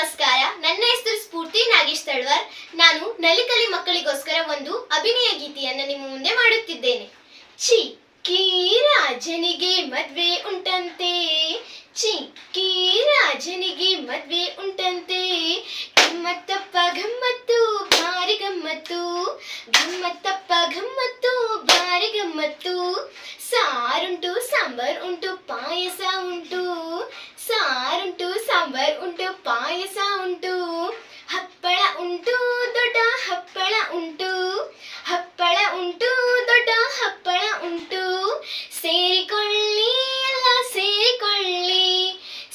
ನಮಸ್ಕಾರ. ನನ್ನ ಹೆಸರು ಸ್ಫೂರ್ತಿ ನಾಗೇಶ್ ತಳ್ವಾರ್. ನಾನು ನಲಿಕಲಿ ಮಕ್ಕಳಿಗೋಸ್ಕರ ಒಂದು ಅಭಿನಯ ಗೀತೆಯನ್ನು ನಿಮ್ಮ ಮುಂದೆ ಮಾಡುತ್ತಿದ್ದೇನೆ. ಚಿಕ್ಕಿ ರಾಜನಿಗೆ ಮದ್ವೆ ಉಂಟಂತೆ. ಚಿಕ್ಕಿ ರಾಜನಿಗೆ ಮದ್ವೆ ಉಂಟಂತೆ. ಗಮ್ಮತ್ತಪ್ಪ ಗಮ್ಮತ್ತು ಭಾರಿ ಗಮ್ಮತ್ತು ಗಮ್ಮತ್ತಪ್ಪ ಗಮ್ಮತ್ತು ಭಾರಿ ಗಮ್ಮತ್ತು ಸಾರುಂಟು ಸಾಂಬಾರ್ ಉಂಟು ಪಾಯಸ ಉಂಟು ಸಾರುಂಟು ಸಾಂಬಾರ್ ಉಂಟು ಪಾಯಸ ಉಂಟು. ಹಪ್ಪಳ ಉಂಟು, ದೊಡ್ಡ ಹಪ್ಪಳ ಉಂಟು. ಹಪ್ಪಳ ಉಂಟು, ದೊಡ್ಡ ಹಪ್ಪಳ ಉಂಟು. ಸೇರಿಕೊಳ್ಳಿ, ಎಲ್ಲ ಸೇರಿಕೊಳ್ಳಿ.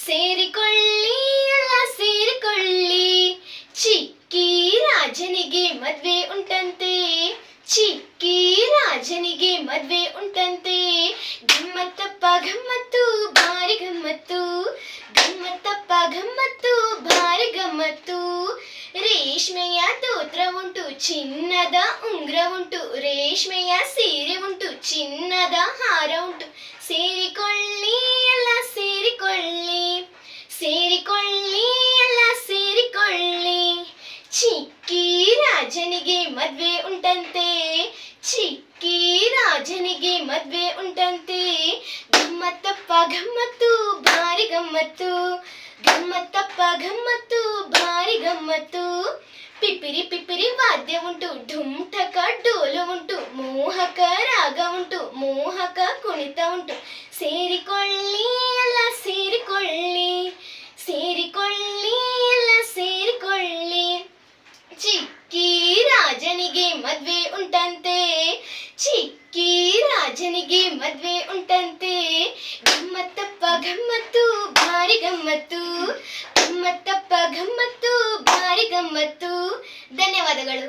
ಸೇರಿಕೊಳ್ಳಿ, ಎಲ್ಲ ಸೇರಿಕೊಳ್ಳಿ. ಚಿಕ್ಕಿ ರಾಜನಿಗೆ ಮದ್ವೆ ಉಂಟಂತೆ. ಚಿಕ್ಕಿ ರಾಜನಿಗೆ ಮದ್ವೆ ಉಂಟಂತೆ. ಗಮ್ಮತ್ತಪ್ಪ ಗಮ್ಮತ್ತು ಬಾರಿ ಗಮ್ಮತ್ತು ಗಮ್ಮತ್ತಪ್ಪ ಗಮ್ಮತ್ತು ಗಮ್ಮತ್ತು ರೇಷ್ಮೆಯ ತೋತ್ರ ಉಂಟು ಚಿನ್ನದ ಉಂಗ್ರ ಉಂಟು ರೇಷ್ಮೆಯ ಸೀರೆ ಉಂಟು ಚಿನ್ನದ ಹಾರ ಉಂಟು ಸೇರಿಕೊಳ್ಳಿ ಎಲ್ಲ ಸೇರಿಕೊಳ್ಳಿ ಸೇರಿಕೊಳ್ಳಿ ಎಲ್ಲ ಸೇರಿಕೊಳ್ಳಿ ಚಿಕ್ಕಿ ರಾಜನಿಗೆ ಮದ್ವೆ ಉಂಟಂತೆ ಚಿಕ್ಕಿ ರಾಜನಿಗೆ ಮದ್ವೆ ಉಂಟಂತೆ ಗಮ್ಮತ್ತಪ್ಪ ಗಮ್ಮತ್ತು ಭಾರಿ ಗಮ್ಮತ್ತು ಗಮ್ಮತ್ತಪ್ಪ ಗಮ್ಮತ್ತು ಭಾರಿ ಗಮ್ಮತ್ತು ಪಿಪಿರಿ ಪಿಪಿರಿ ವಾದ್ಯ ಉಂಟು ಢುಮ್ಠಕ ಡೋಲು ಉಂಟು ಮೋಹಕ ರಾಗ ಉಂಟು ಮೋಹಕ ಕುಣಿತ ಉಂಟು ಸೇರಿಕೊಳ್ಳಿ ಎಲ್ಲ ಸೇರಿಕೊಳ್ಳಿ ಸೇರಿಕೊಳ್ಳಿ ಎಲ್ಲ ಸೇರಿಕೊಳ್ಳಿ ಚಿಕ್ಕಿ ರಾಜನಿಗೆ ಮದ್ವೆ ಉಂಟಂತೆ ಚಿಕ್ಕಿ ರಾಜನಿಗೆ ಮದ್ವೆ ಉಂಟಂತೆ ಗಮ್ಮತ್ತಪ್ಪ ಗಮ್ಮತ್ತು ಭಾರಿ ಗಮ್ಮತ್ತು ಗಮ್ಮತ್ತಪ್ಪ ಗಮ್ಮತ್ತು ಭಾರಿ ಗಮ್ಮತ್ತು ಧನ್ಯವಾದಗಳು